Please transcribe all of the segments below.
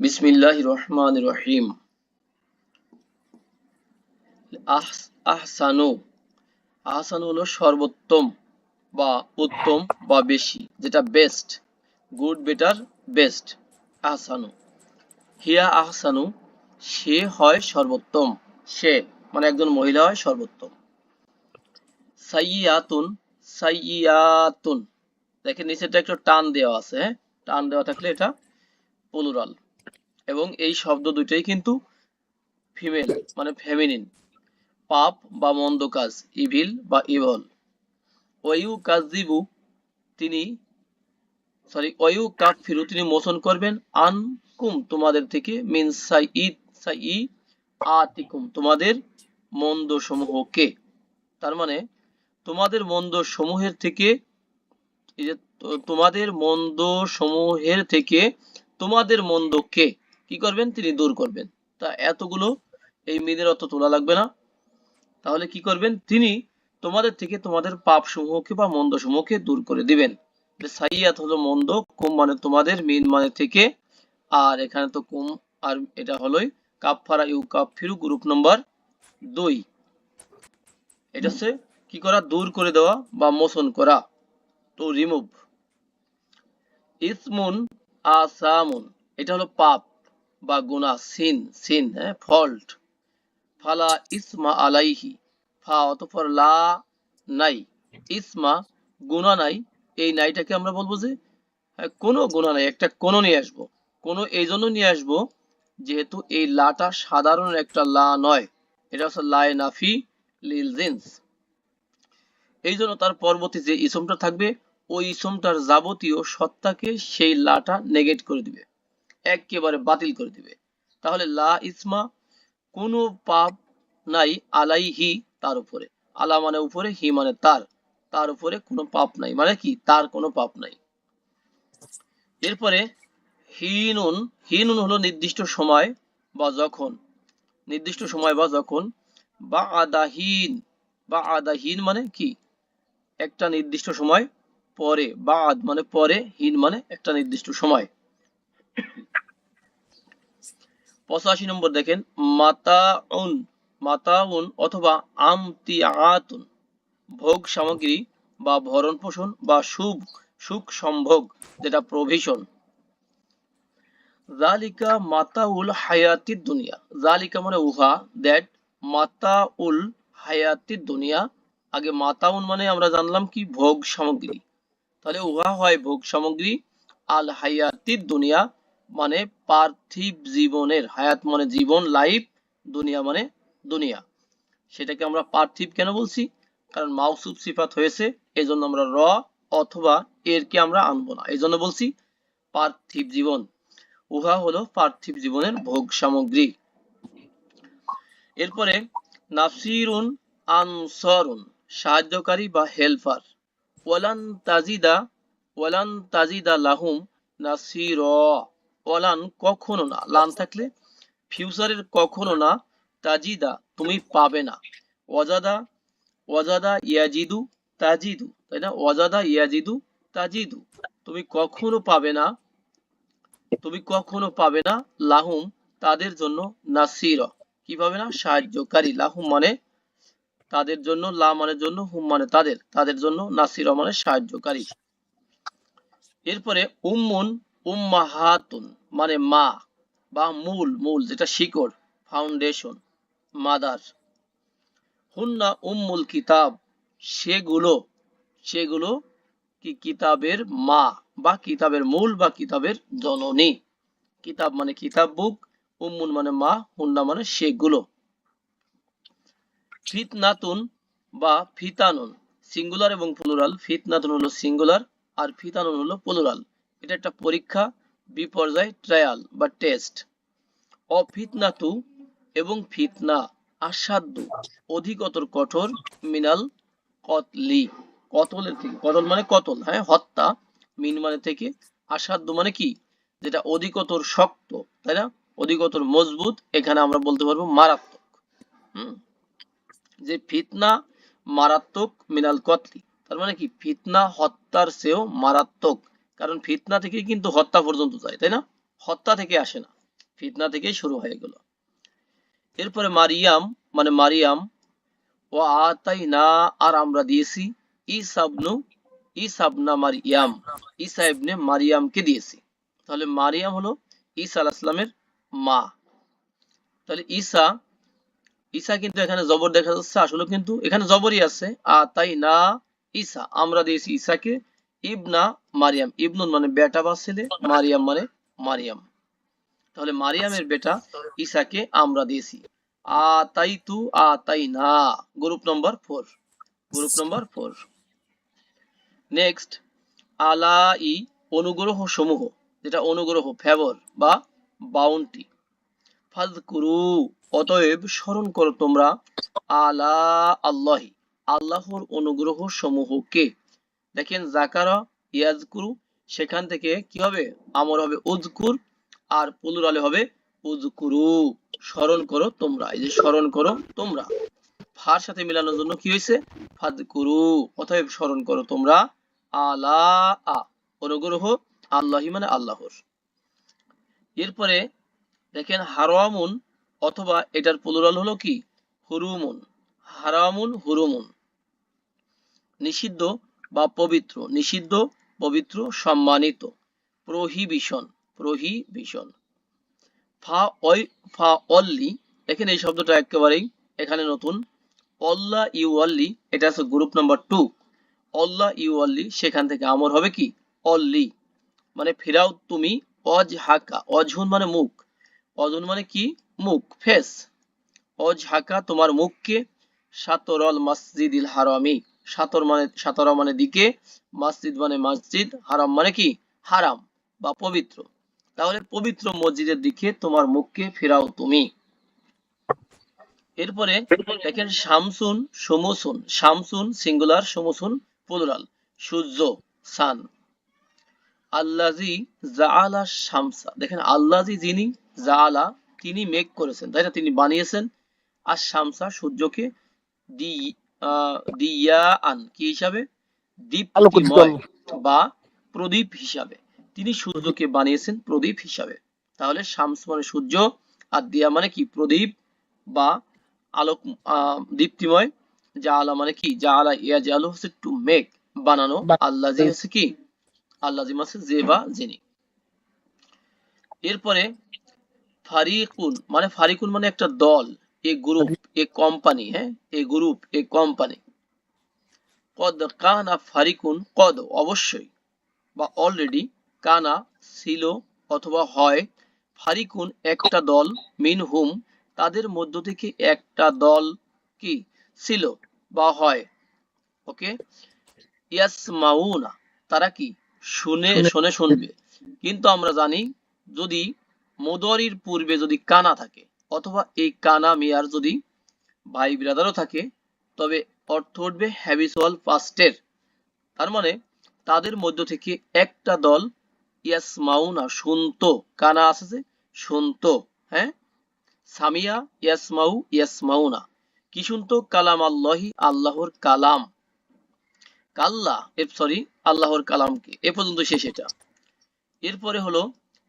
বিসমিল্লাহ রহমান রহিম আহসানু। আহসানু হলো সর্বোত্তম বা উত্তম বা বেশি, যেটা বেস্ট গুড বেটার বেস্ট আহসানু। হিয়া আহসানু, সে হয় সর্বোত্তম। সে মানে একজন মহিলা হয় সর্বোত্তম। সাইয়াতুন সাইয়াতুন। দেখেন নিচেটা একটু টান দেওয়া আছে হ্যাঁ? টান দেওয়া থাকলে এটা প্লুরাল এবং এই শব্দ দুইটাই কিন্তু ফিমেল মানে ফেমিনিন পাপ বা মন্দ কাজ ইভিল বা ইভল ওয়ু কাজিবু তিনি সরি ওয়ু কাফিরু তিনি মোচন করবেন আন কুম তোমাদের থেকে, মিন সাইদ সাই ই আতিকুম তোমাদের মন্দ সমূহকে তার মানে তোমাদের মন্দ সমূহের থেকে, এই যে, তোমাদের মন্দ সমূহের থেকে, তোমাদের মন্দকে কি করবেন? তিনি দূর করবেন। তা এতগুলো এই মেয়েদের অর্থ তোলা লাগবে না। তাহলে কি করবেন? তিনি তোমাদের থেকে তোমাদের পাপ সমূহকে বা মন্দ সমূহকে দূর করে দিবেন। সাইয়াত হলো মন্দ, কুম মানে তোমাদের, মিন মানে থেকে। আর এখানে তো কুম আর এটা হলোই কাফারা ইউ কাফিরু গ্রুপ নম্বর দুই। এটা হচ্ছে কি করা? দূর করে দেওয়া বা মোচন করা। To remove. ইসমুন আসামুন। এটা হলো পাপ। বা গুনাহ সিন সিন হ্যাঁ ফল্ট। ফালা ইসমা আলাইহি ফা অতঃপর লা নাই। ইসমা গুনাহ নাই। এই নাইটাকে আমরা বলব যে হ্যাঁ, কোনো গুনাহ নাই। একটা কোনো নিয়ে আসব। কোনো এই জন্য নিয়ে আসব যেহেতু এই লাটা সাধারণ একটা লা নয়। এটা হচ্ছে লাই নাফি লিল জিন্স। এই জন্য তার পরবর্তী যে ইসমটা থাকবে ওই ইসমটার যাবতীয় সত্তাকে সেই লাটা নেগেট করে দিবে। একেবারে বাতিল করে দিবে। তাহলে লা ইসমা, কোনো পাপ নাই আলাইহি তার উপরে। আলা মানে উপরে, হি মানে তার। তার উপরে কোনো পাপ নাই। মানে কি? তার কোনো পাপ নাই। এরপরে হিনুন হিনুন হলো নির্দিষ্ট সময় বা যখন। নির্দিষ্ট সময় বা যখন। বা আদাহীন বা আদাহীন মানে কি? একটা নির্দিষ্ট সময় পরে। বাদ মানে পরে, হিন মানে একটা নির্দিষ্ট সময়। পঁচাশি নম্বর দেখেন, মাতাউন মাতাউন অথবা আমতিয়াতুন। ভোগ সামগ্রী বা ভরণ পোষণ বা সুখ সুখ সম্ভোগ, যেটা প্রভিশন জালিকা মাতাউল হায়াতির দুনিয়া। জালিকা মানে উহা দ্যাট মাতাউল হায়াতির দুনিয়া। আগে মাতাউন মানে আমরা জানলাম কি? ভোগ সামগ্রী। তাহলে উহা হয় ভোগ সামগ্রী, আল হায়াতির দুনিয়া। মানে পার্থিব জীবনের, হায়াত মানে জীবন, লাইফ, দুনিয়া মানে দুনিয়া। সেটাকে আমরা পার্থিব কেন বলছি? কারণ মাউসুফ সিফাত হয়েছে এই জন্য আমরা র অথবা এরকে আমরা আনব না। এই জন্য বলছি পার্থিব জীবন। উহা হলো পার্থিব জীবনের ভোগ সামগ্রী। এরপরে, নাফসিরুন আনসরুন, সাহায্যকারী বা হেল্পার। ওয়ালান তাজিদা ওয়ালান তাজিদা লাহুম নাসির ওয়ালান কখনো না। লান থাকলে ফিউচারের কখনো না। তাজিদা, তুমি পাবে না। ওয়াজাদা ওয়াজাদা ইয়াজিদু তাজিদু। তাই না? ওয়াজাদা ইয়াজিদু তাজিদু। তুমি কখনো পাবে না। তুমি কখনো পাবে না। লাহুম, তাদের জন্য নাসির। কি পাবে না? সাহায্যকারী। লাহুম মানে তাদের জন্য, লা মানে জন্য, হুম মানে তাদের। তাদের জন্য নাসির মানে সাহায্যকারী। এরপরে উম্মুন উম্মাহাতুন মানে মা বা মূল মূল, যেটা শিকড় ফাউন্ডেশন মাদার হুন্না উম্মুল কিতাব, সেগুলো সেগুলো কি কিতাবের মা বা কিতাবের মূল বা কিতাবের জননী? কিতাব মানে কিতাব বুক উম্মুন মানে মা, হুন্না মানে সেগুলো। ফিতনাতুন বা ফিতানুন, সিঙ্গুলার এবং প্লুরাল। ফিতনাতুন হলো সিঙ্গুলার আর ফিতানুন হলো প্লুরাল। এটা একটা পরীক্ষা, বিপর্যয় ট্রায়াল বা টেস্ট অফিতনাতু এবং ফিতনা আসাধ্য অধিকতর কঠোর, মিনাল কতলি। কতলের থেকে, কতল মানে কতল হ্যাঁ? হত্যা, মিন মানে থেকে আসাধ্য মানে কি? যেটা অধিকতর শক্ত, তাই না? অধিকতর মজবুত, এখানে আমরা বলতে পারব মারাত্মক। হুম? যে ফিতনা মারাত্মক, মিনাল কতলি। তার মানে কি? ফিতনা হত্যার চেয়েও মারাত্মক। কারণ ফিতনা থেকে কিন্তু হত্যা পর্যন্ত যায়, তাই না? হত্যা থেকে আসে না। ফিতনা থেকেই শুরু হয়ে গেল এরপরে মারিয়াম মানে মারিয়াম, ও আতাই না আর আমরা দিয়েছি ইসাবনু ইসাবনা মারিয়াম, ঈসা ইবনে মারিয়ামকে দিয়েছি। তাহলে মারিয়াম হলো ঈসা আলাইহিস সালামের মা। তাহলে ঈসা ঈসা কিন্তু এখানে জবর দেখা যাচ্ছে আসলে কিন্তু এখানে জবরই আছে আ তাই না ঈসা, আমরা দিয়েছি ঈসাকে ইবনা মারিয়াম। ইবনুন মানে বেটা বা ছেলে, মারিয়াম মানে মারিয়াম। তাহলে মারিয়ামের বেটা ঈসাকে আমরা দিয়েছি। আতাইতু আতাইনা। Group number four. Group number four. Next আলাই অনুগ্রহ সমূহ, যেটা অনুগ্রহ ফেভর বা বাউন্টি। ফাজকুরু অতএব স্মরণ করো তোমরা আলা আল্লাহি আল্লাহর অনুগ্রহ সমূহকে। দেখেন জাকারা ইয়াজকুরু, সেখান থেকে কি হবে? আমর হবে উজকুর আর পুলুরালে হবে উজকুরু স্মরণ করো তোমরা, এই যে স্মরণ করো তোমরা। ফার সাথে মিলানোর জন্য কি হয়েছে? ফাদকুরু, অতএব স্মরণ করো তোমরা। আলা আ অনুগ্রহ আল্লাহি মানে আল্লাহর। এরপরে দেখেন হারামুন অথবা এটার প্লুরাল হলো কি? হুরুমুন। হারামুন, হুরুমুন। নিষিদ্ধ বা পবিত্র, নিষিদ্ধ, পবিত্র, সম্মানিত। Prohibition prohibition. ফা অই ফা অল্লি দেখেন এই শব্দটা একেবারেই এখানে নতুন। অল্লা ইউ অল্লি এটা আছে গ্রুপ নাম্বার টু। অল্লা ইউ অল্লি সেখান থেকে আমর হবে কি? অল্লি। মানে ফেরাও তুমি অজ হাকা অজহুন মানে মুখ। অজহুন মানে কি? মুখ ফেস অজ হাকা তোমার মুখকে সাতরল মসজিদিল হারামি। সাতর মানে সাতরা মানে দিকে, মসজিদ মানে মসজিদ, হারাম মানে কি? হারাম বা পবিত্র। তাহলে পবিত্র মসজিদের দিকে তোমার মুখকে ফেরাও তুমি। এরপরে দেখেন শামসুন সমসুন, শামসুন সিঙ্গুলার সমসুন প্লুরাল সূর্য সান আল্লাজি জাআলা শামসা, দেখেন আল্লাজি যিনি জাআলা, তিনি মেক করেছেন, তাই না? তিনি বানিয়েছেন। আর শামসা সূর্যকে দি দিয়া আন কি হিসাবে? দীপ্তিময় বা প্রদীপ হিসাবে। তিনি সূর্যকে বানিয়েছেন প্রদীপ হিসাবে। তাহলে শামস মানে সূর্য আর দিয়া মানে কি? প্রদীপ বা আলোক দীপ্তিময়। যা আলা মানে কি? যা আলা ইয়া যে আলো হচ্ছে টু মেক বানানো। আল্লাজি হচ্ছে কি? আল্লাজি মানে যে বা যিনি। এরপরে ফারিকুন মানে ফারিকুন মানে একটা দল। এ গ্রুপ এ কোম্পানি হ্যাঁ এ গ্রুপ এ কোম্পানি কদ কানা ফারিকুন কদ অবশ্যই বা অলরেডি কানা ছিল অথবা হয় ফারিকুন একটা দল মিন হুম তাদের মধ্য থেকে একটা দল কি ছিল বা হয় ওকে? ইয়াসমাউনা তারা কি? শুনে- শুনে শুনবে। কিন্তু আমরা জানি যদি মোদরির পূর্বে যদি কানা থাকে অথবা এই কানা মিয়ার যদি ভাই ব্রাদারও থাকে, তবে অর্থ উঠবে হ্যাবিচুয়াল পাস্টের তার মানে তাদের মধ্য থেকে একটা দল ইয়াসমাউনা শুনতো, কানা আছে যে শুনতো হ্যাঁ? সামিয়া ইয়াসমাউ ইয়াসমাউনা কি শুনতো? কালাম আল্লাহি, আল্লাহর কালাম। কাল্লা এ সরি, আল্লাহর কালামকে। এ পর্যন্ত শেষ এটা। এরপরে হলো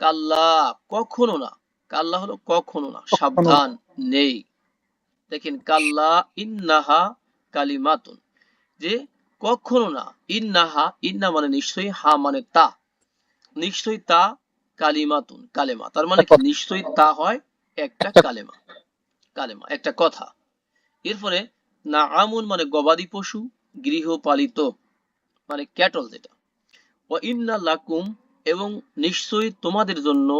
কাল্লা, কখনো না। কাল্লা হলো কখনো না সাবধান নেই। দেখেন কাল্লা ইন্নাহা কালিমাতুন। যে কখনো না ইন্নাহা ইন্না মানে নিশ্চয়ই হা মানে তা। নিশ্চয়ই তা কালিমাতুন কালেমা। তার মানে কি নিশ্চয়ই তা হয় একটা কালেমা। কালেমা একটা কথা। এরপরে না আমুন মানে গবাদি পশু গৃহপালিত মানে ক্যাটল যেটা। ও ইন্না লাকুম এবং নিশ্চয়ই তোমাদের জন্য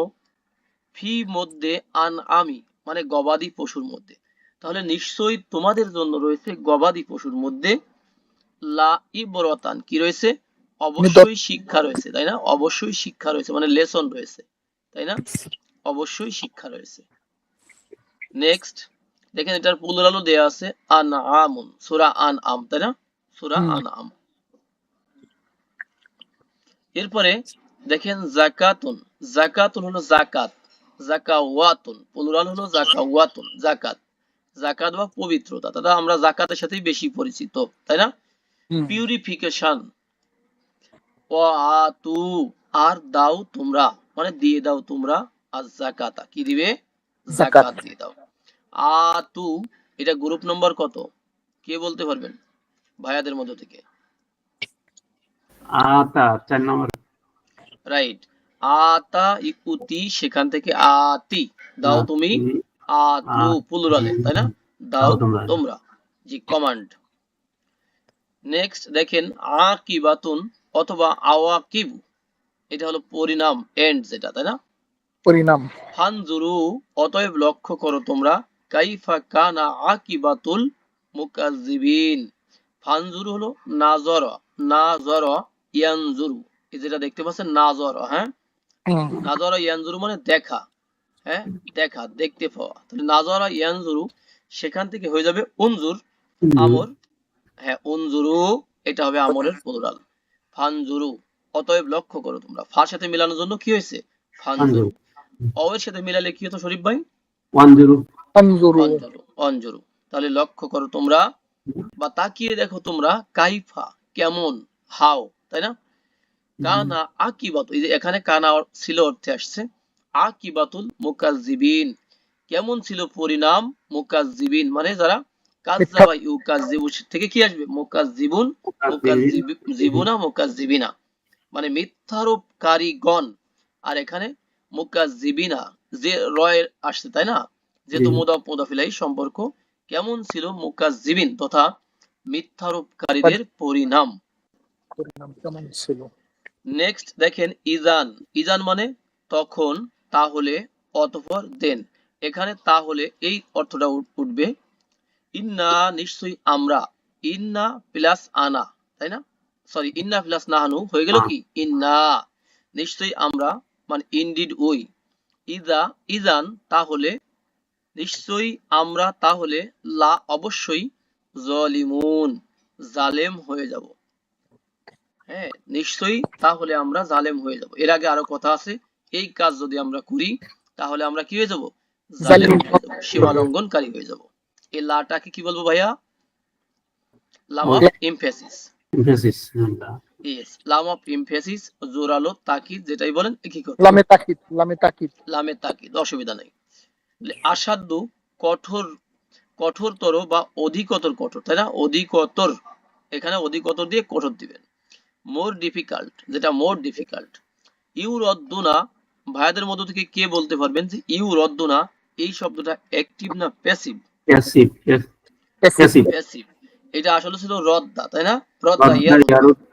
ফি মধ্যে আন আমি মানে গবাদি পশুর মধ্যে। তাহলে নিশ্চয়ই তোমাদের জন্য রয়েছে গবাদি পশুর মধ্যে লা ইবরতান। কি রয়েছে? অবশ্যই শিক্ষা রয়েছে তাই না? অবশ্যই শিক্ষা রয়েছে মানে লেসন রয়েছে তাই না? অবশ্যই শিক্ষা রয়েছে। নেক্সট দেখেন এটার পুনরালো দেয়া আছে আন আমুন সূরা আন আম তাই না? সূরা আন আম এরপরে দেখেন জাকাতুন জাকাতুন হলো জাকাত। জাকাওয়াতুন। প্লুরাল হলো জাকাওয়াতুন জাকাত জাকাত বা পবিত্রতা। দাদা আমরা জাকাতের সাথেই বেশি পরিচিত তাই না? পিউরিফিকেশন আতু আর দাও তোমরা। মানে দিয়ে দাও তোমরা আজ জাকাতা কি দিবে। জাকাত দিয়ে দাও। আতু এটা গ্রুপ নম্বর কত? কে বলতে পারবেন? ভাইয়াদের মধ্য থেকে। আতা চার নম্বর। রাইট আতা ইকুতি সেখান থেকে আতি। দাও তুমি আতু প্লুরালে তাই না? দাও তোমরা। জি কমান্ড নেক্সট দেখেন আকিবাতুন অথবা আওয়াকিব। এটা হলো পরিণাম এন্ড যেটা তাই না? পরিণাম। ফানজুরু অতএব লক্ষ্য করো তোমরা কাইফা কানা আকিবাতুল মুকাজ্জিবিন। ফানজুরু হলো নাজর নাজর ইয়ানজুরু। এই যেটা দেখতে পাচ্ছেন নাজর হ্যাঁ? নাজরা ইয়ানজুরু মানে দেখা হ্যাঁ? দেখা দেখতে পাওয়া। তাহলে নাজরা ইয়ানজুরু সেখান থেকে হয়ে যাবে উনজুর আমর হ্যাঁ উনজুরু এটা হবে আমরের প্লুরাল ফানজুরু অতএব লক্ষ্য করো তোমরা। ফার সাথে মিলানোর জন্য কি হয়েছে? ফানজুরু। অয়ের সাথে মিলালে কি হতো শরীফ ভাই? ওয়ান জিরো আনজুরু অঞ্জুরু অঞ্জুরু। তাহলে লক্ষ্য করো তোমরা বা তাকিয়ে দেখো তোমরা কাইফা কেমন হাও তাই না? কানা আকিবাত এই যে এখানে কানা ছিল অর্থে আসছে আকিবাতুল মুকাজ্জিবিন। কেমন ছিল পরিণাম মুকাজ্জিবিন? মানে যারা কাজ্জাবা ইউকাজ্জিবু থেকে কি আসবে? মুকাজ্জিবুন মুকাজ্জিবুনা। মুকাজ্জিবিনা মানে মিথ্যারোপকারীগণ। আর এখানে মুকাজ্জিবিনা যে রয়ের আসছে তাই না? যেহেতু মুদাফ মুদাফিলাই সম্পর্ক কেমন ছিল মুকাজ্জিবিন তথা মিথ্যারোপকারীদের পরিণাম? পরিণাম কেমন ছিল? নেক্সট দেখেন ইজান। ইজান মানে তখন তাহলে অতঃপর দেন এখানে তাহলে এই অর্থটা উঠবে ইন্না নিশ্চয়ই আমরা। ইন্না প্লাস আনা। তাই না? সরি ইন্না প্লাস নাহানু। হয়ে গেল কি? ইন্না নিশ্চয়ই আমরা। মানে ইনডিড ওই। ইজা ইজান তাহলে নিশ্চয়ই আমরা তাহলে লা অবশ্যই জলিমুন। জালেম হয়ে যাব। হ্যাঁ নিশ্চয়ই তাহলে আমরা জালেম হয়ে যাব। এর আগে আরও কথা আছে এই কাজ যদি আমরা করি তাহলে আমরা কি হয়ে যাব? জালেম সীমা লঙ্ঘনকারী হয়ে যাব এই লাটাকে কি বলব ভাইয়া? লাম অফ ইমফেসিস এমফেসিস। ইয়েস লাম অফ ইমফেসিস জোরালো তাকিদ যেটাই বলেন কি করতে লামে তাকিদ লামে তাকিদ। লামে তাকিদ অসুবিধা নাই। আসাধ্য কঠোর কঠোরতর বা অধিকতর কঠোর তাই না? অধিকতর এখানে অধিকতর দিয়ে কঠোর দিবেন। মোর ডিফিকাল্ট যেটা মোর ডিফিকাল্ট ইউ রদ্দুনা ভাইয়াদের মধ্য থেকে কে বলতে পারবেন যে ইউ রদ্দুনা এই শব্দটা অ্যাক্টিভ না প্যাসিভ প্যাসিভ প্যাসিভ প্যাসিভ এটা আসলে ছিল রদ্দা তাই না? রদ্দা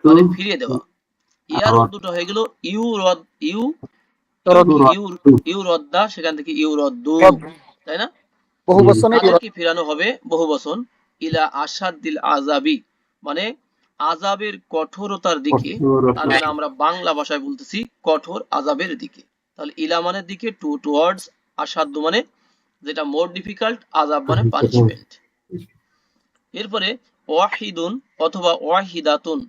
মানে ফিরিয়ে দেওয়া। ইয়ার দুটো হয়ে গেল ইউ রদ ইউ ইউ রদ্দা সেখান থেকে ইউ রদ্দু তাই না? বহু বচনে ফিরানো হবে? বহু বচন ইলা আসাদ্দিল আজাবি মানে আজাবের কঠোরতার দিকে তার মানে আমরা বাংলা ভাষায় বলতেছি কঠোর আজাবের দিকে। তাহলে ইলা মানের দিকে টু টুয়ার্ডস আসাধ্য মানে যেটা মোর ডিফিকাল্ট আজাব মানে পানিশমেন্ট এরপরে ওয়াহিদুন অথবা ওয়াহিদাতুন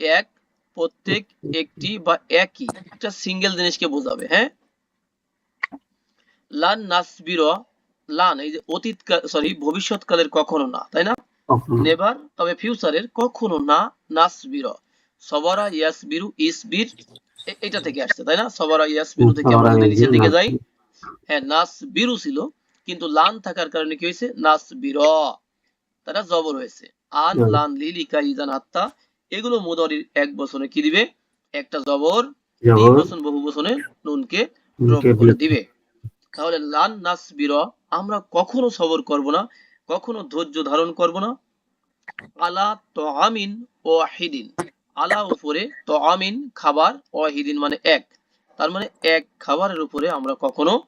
এক প্রত্যেক একটি বা একই। একটা সিঙ্গেল জিনিসকে বোঝাবে হ্যাঁ? লান নাসবির লান এই যে অতীত সরি ভবিষ্যৎকালের কখনো না তাই না? নেভার তবে ফিউচারের কখনো না নাসবির। সবারা ইয়াসবিরু ইসবির এটা থেকে আসছে তাই না? সবারা ইয়াসবিরু থেকে আমরা যদি নিচের দিকে যাই হ্যাঁ নাসবিরু ছিল কিন্তু লান থাকার কারণে কি হয়েছে? নাসবির। তারা জবর হয়েছে। আন হুম। লান লিলিকা ইজান হাত্তা এগুলো মুদারির এক বছরে কি দিবে? একটা জবর তিন বছর বহু বছরে নুনকে ড্রপ করে দিবে। তাহলে লান নাসবির আমরা কখনো সবর করব না। কখনো ধৈর্য ধারণ করব না। আলা তাআমিন ওয়াহিদিন। আলা উপরে তাআমিন খাবার ওয়াহিদিন মানে এক। তার মানে এক খাবারের উপরে আমরা কখনো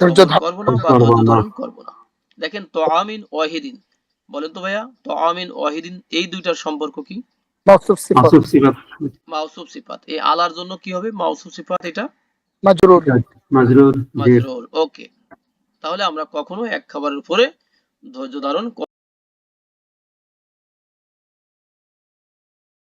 ধৈর্য করব না বা ধৈর্য ধারণ করব না। দেখেন তাআমিন ওয়াহিদিন। বলেন তো ভাইয়া তাআমিন ওয়াহিদিন এই দুইটার সম্পর্ক কি? মাউসুফ সিফাত। মাউসুফ সিফাত। এই আলার জন্য কি হবে? মাউসুফ সিফাত এটা? মাজরুর মাজরুর মাজরুর ওকে। তাহলে আমরা কখনো এক খাবারের উপরে ধৈর্য ধারণ